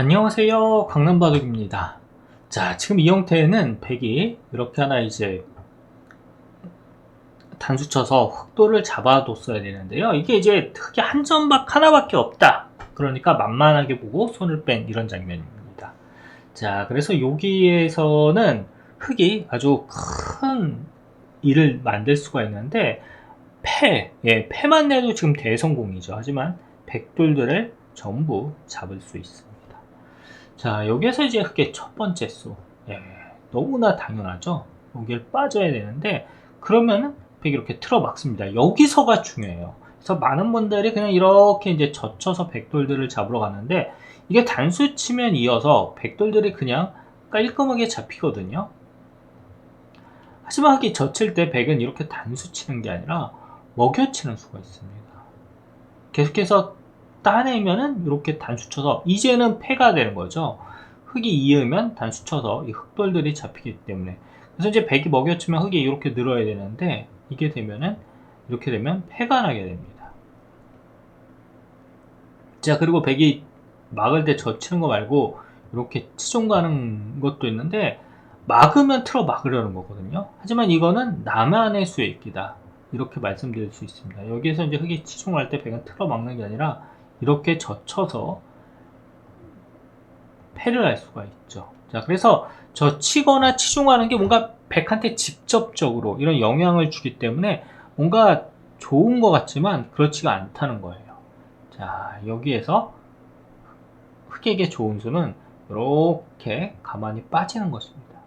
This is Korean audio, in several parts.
안녕하세요. 강남바둑입니다. 자 지금 이 형태는 백이 이렇게 하나 이제 단수 쳐서 흑도를 잡아뒀어야 되는데요. 이게 이제 흑이 한 점박 하나밖에 없다. 그러니까 만만하게 보고 손을 뺀 이런 장면입니다. 자 그래서 여기에서는 흑이 아주 큰 일을 만들 수가 있는데 패, 예, 패만 내도 지금 대성공이죠. 하지만 백돌들을 전부 잡을 수 있습니다 자, 여기에서 이제 그게 첫 번째 수. 예, 너무나 당연하죠? 여기를 빠져야 되는데, 그러면은 백이 이렇게 틀어 막습니다. 여기서가 중요해요. 그래서 많은 분들이 그냥 이렇게 이제 젖혀서 백돌들을 잡으러 가는데, 이게 단수 치면 이어서 백돌들이 그냥 깔끔하게 잡히거든요. 하지만 이게 젖힐 때 백은 이렇게 단수 치는 게 아니라 먹여 치는 수가 있습니다. 계속해서 따내면은 이렇게 단수 쳐서 이제는 패가 되는 거죠. 흙이 이으면 단수 쳐서 이 흙돌들이 잡히기 때문에 그래서 이제 백이 먹여치면 흙이 이렇게 늘어야 되는데 이게 되면은 이렇게 되면 패가 나게 됩니다. 자 그리고 백이 막을 때 젖히는 거 말고 이렇게 치종 가는 것도 있는데 막으면 틀어 막으려는 거거든요. 하지만 이거는 나만의 있기다. 이렇게 말씀드릴 수 있습니다. 여기에서 이제 흙이 치종할 때 백은 틀어 막는 게 아니라 이렇게 젖혀서 패를 할 수가 있죠. 자, 그래서 젖히거나 치중하는 게 뭔가 백한테 직접적으로 이런 영향을 주기 때문에 뭔가 좋은 것 같지만 그렇지가 않다는 거예요. 자, 여기에서 흑에게 좋은 수는 이렇게 가만히 빠지는 것입니다.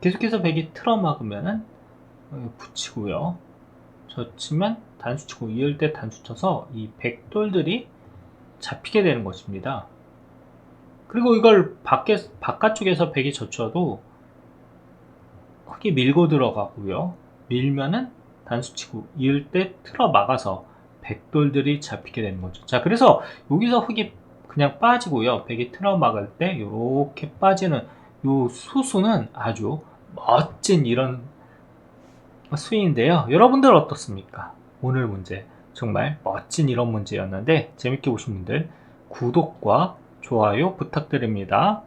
계속해서 백이 틀어 막으면은 붙이고요. 젖히면 단수 치고 이을 때 단수 쳐서 이 백돌들이 잡히게 되는 것입니다. 그리고 이걸 밖에, 바깥쪽에서 백이 젖혀도 흙이 밀고 들어가고요. 밀면은 단수 치고 이을 때 틀어 막아서 백돌들이 잡히게 되는 거죠. 자, 그래서 여기서 흙이 그냥 빠지고요. 백이 틀어 막을 때 이렇게 빠지는 요 수수는 아주 멋진 이런 수인데요. 여러분들 어떻습니까? 오늘 문제 정말 멋진 이런 문제였는데 재밌게 보신 분들 구독과 좋아요 부탁드립니다.